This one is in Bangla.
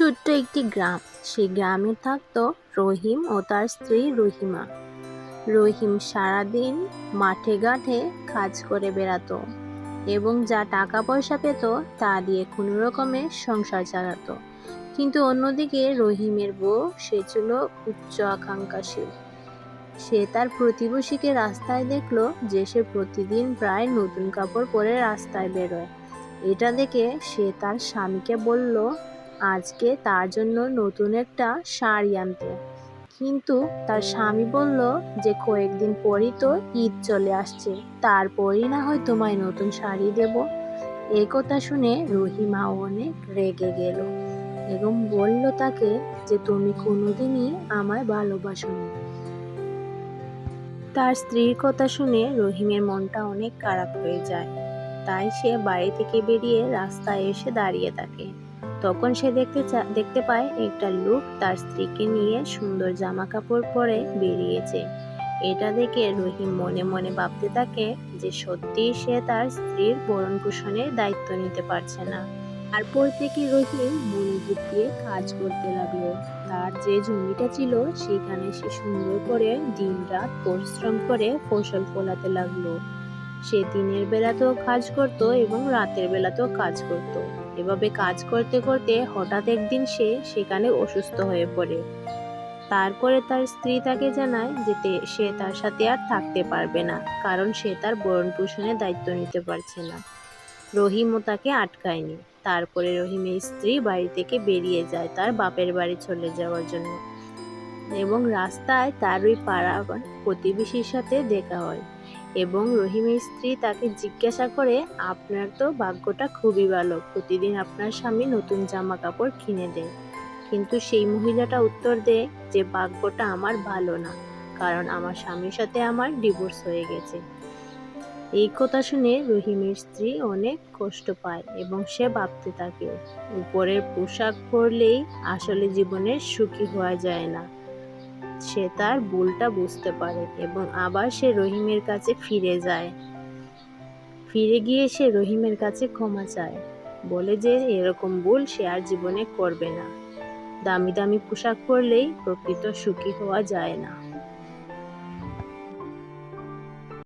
ছোট্ট একটি গ্রাম। সেই গ্রামে থাকতো রহিম ও তার স্ত্রী রহিমা। রহিম সারাদিন মাঠে ঘাটে কাজ করে বেড়াতো এবং যা টাকা পয়সা পেত তা দিয়ে কোনো রকমে সংসার চালাতো। কিন্তু অন্যদিকে রহিমের বউ সে ছিল উচ্চ আকাঙ্ক্ষাশীল। সে তার প্রতিবেশীকে রাস্তায় দেখল যে সে প্রতিদিন প্রায় নতুন কাপড় পরে রাস্তায় বেরোয়। এটা দেখে সে তার স্বামীকে বলল আজকে তার জন্য নতুন একটা শাড়ি আনতে। কিন্তু তার স্বামী বলল যে কয়েকদিন পরই তো ঈদ চলে আসছে, তারপরই না হয় তোমায় নতুন শাড়ি দেব। এই কথা শুনে রহিমা অনেক রেগে গেল এবং বলল তাকে যে তুমি কোনোদিনই আমায় ভালোবাসোনি। তার স্ত্রীর কথা শুনে রহিমের মনটা অনেক খারাপ হয়ে যায়। তাই সে বাড়ি থেকে বেরিয়ে রাস্তায় এসে দাঁড়িয়ে থাকে। তখন সে দেখতে দেখতে পায় একটা লোক তার স্ত্রীকে নিয়ে সুন্দর জামা কাপড় পরে বেরিয়েছে। এটা দেখে রহিম মনে মনে ভাবতে থাকে যে সত্যি সে তার স্ত্রীর ভরণ পোষণের দায়িত্ব নিতে পারছে না। তারপর থেকে রহিম মনোযোগ দিয়ে কাজ করতে লাগল। তার যে জমিটা ছিল সেখানে সে সুন্দর করে দিনরাত পরিশ্রম করে ফসল ফলাতে লাগল। সে দিনের বেলাতেও কাজ করত এবং রাতের বেলাতেও কাজ করত। এভাবে কাজ করতে করতে হঠাৎ একদিন সে সেখানে অসুস্থ হয়ে পড়ে। তারপরে তার স্ত্রী তাকে জানায় যে সে তার সাথে আর থাকতে পারবে না, কারণ সে তার ভরণ পোষণের দায়িত্ব নিতে পারছে না। রহিমও তাকে আটকায়নি। তারপরে রহিমের স্ত্রী বাড়ি থেকে বেরিয়ে যায় তার বাপের বাড়ি চলে যাওয়ার জন্য এবং রাস্তায় তার ওই পাড়া প্রতিবেশীর সাথে দেখা হয়। এবং রহিমের স্ত্রী তাকে জিজ্ঞাসা করে, আপনার তো ভাগ্যটা খুবই ভালো, প্রতিদিন আপনার স্বামী নতুন জামা কাপড় কিনে দেয়। কিন্তু সেই মহিলাটা উত্তর দেয় যে, ভাগ্যটা আমার ভালো না, কারণ আমার স্বামীর সাথে আমার ডিভোর্স হয়ে গেছে। এই কথা শুনে রহিমের স্ত্রী অনেক কষ্ট পায় এবং সে ভাবতে থাকে, উপরের পোশাক পরলেই আসলে জীবনে সুখী হওয়া যায় না। সে তার ভুলটা বুঝতে পারে এবং আবার সে রহিমের কাছে ফিরে যায়। ফিরে গিয়ে সে রহিমের কাছে ক্ষমা চায়। বলে যে এরকম ভুল সে আর জীবনে করবে না। দামি দামি পোশাক পরলেই প্রকৃত সুখী হওয়া যায় না।